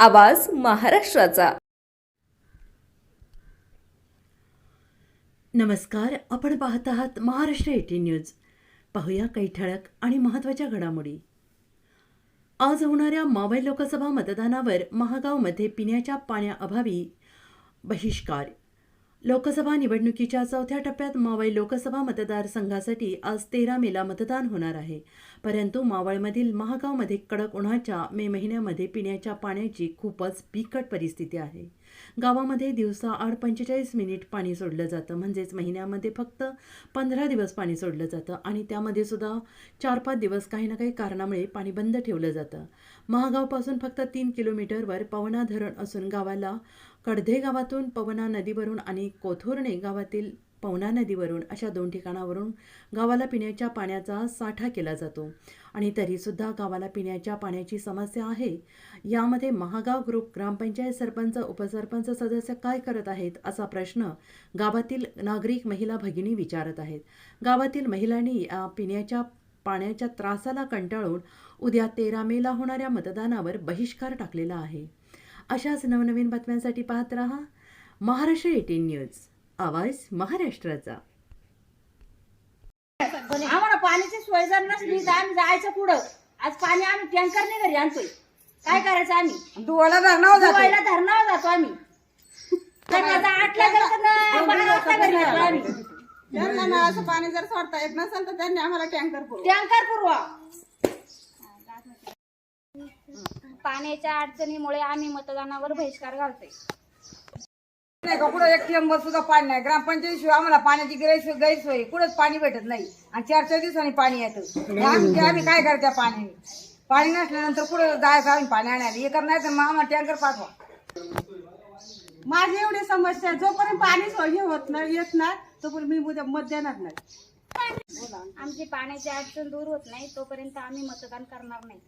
आवाज महाराष्ट्राचा. नमस्कार आपण पाहत आहात महाराष्ट्र एटीन न्यूज. पाहूया काही ठळक आणि महत्त्वाच्या घडामोडी. आज होणाऱ्या मावळ लोकसभा मतदानावर महागावमध्ये पिण्याच्या पाण्याअभावी बहिष्कार लोकसभा निवडणुकीच्या चौथ्या टप्प्यात मावळ लोकसभा मतदारसंघासाठी आज तेरा मेला मतदान होणार आहे. परंतु मावळमधील महागावमध्ये कडक उन्हाच्या मे महिन्यामध्ये पिण्याच्या पाण्याची खूपच बिकट परिस्थिती आहे. गावामध्ये दिवसा आठ पंचेचाळीस मिनिट पाणी सोडलं जातं म्हणजेच महिन्यामध्ये फक्त पंधरा दिवस पाणी सोडलं जातं आणि त्यामध्ये सुद्धा चार पाच दिवस काही ना काही कारणामुळे पाणी बंद ठेवलं जातं. महागावपासून फक्त तीन किलोमीटरवर पवना धरण असून गावाला कडधे गावातून पवना नदीवरून आणि कोथुर्णे गावातील पवना नदीवरून अशा दोन ठिकाणावरून गावाला पिण्याच्या पाण्याचा साठा केला जातो. आणि तरीसुद्धा गावाला पिण्याच्या पाण्याची समस्या आहे. यामध्ये महागाव ग्रुप ग्रामपंचायत सरपंच उपसरपंच सदस्य काय करत आहेत असा प्रश्न गावातील नागरिक महिला भगिनी विचारत आहेत. गावातील महिलांनी या पिण्याच्या पाण्याच्या त्रासाला कंटाळून उद्या तेरा मेला होणाऱ्या मतदानावर बहिष्कार टाकलेला आहे. अशाच नवनवीन बातम्यांसाठी पाहत रहा महाराष्ट्र एटीन न्यूज. आवाज महाराष्ट्राचा. आम्हाला पाण्याची सोय जर नसली तर आम्ही जायचं पुढं. आज पाणी आम्ही टँकरने घरी आणतोय. काय करायचं आम्ही? दुवाला धरणावर जातो दुवायला धरणावर जातो आम्ही. सकाळचा आठला जायचं ना बारा वाजता घरी येतो आम्ही. त्यांना ना असं पाणी जर सोडता येत नसेल तर त्यांनी आम्हाला टँकर पुरवू. टँकर पुरवा. पाण्याच्या अडचणीमुळे आम्ही मतदानावर बहिष्कार घालतोय. नाही का कुठं एक टेंबर सुद्धा पाणी नाही. ग्रामपंचायत शिवाय आम्हाला पाण्याची गैरसोय गैरसोय. कुठंच पाणी भेटत नाही. आणि चार चार दिवसांनी पाणी येतं. आम्ही काय करत्या पाण्याने पाणी नसल्यानंतर कुठं जायचं आम्ही पाणी आणायला? हे नाही तर मग आम्हाला टँकर पाठवा. माझी एवढी समस्या. जोपर्यंत पाणी सोय होत नाही येत नाही तोपर्यंत मी उद्या मत देणार नाही. आमची पाण्याची अडचण दूर होत नाही तोपर्यंत आम्ही मतदान करणार नाही.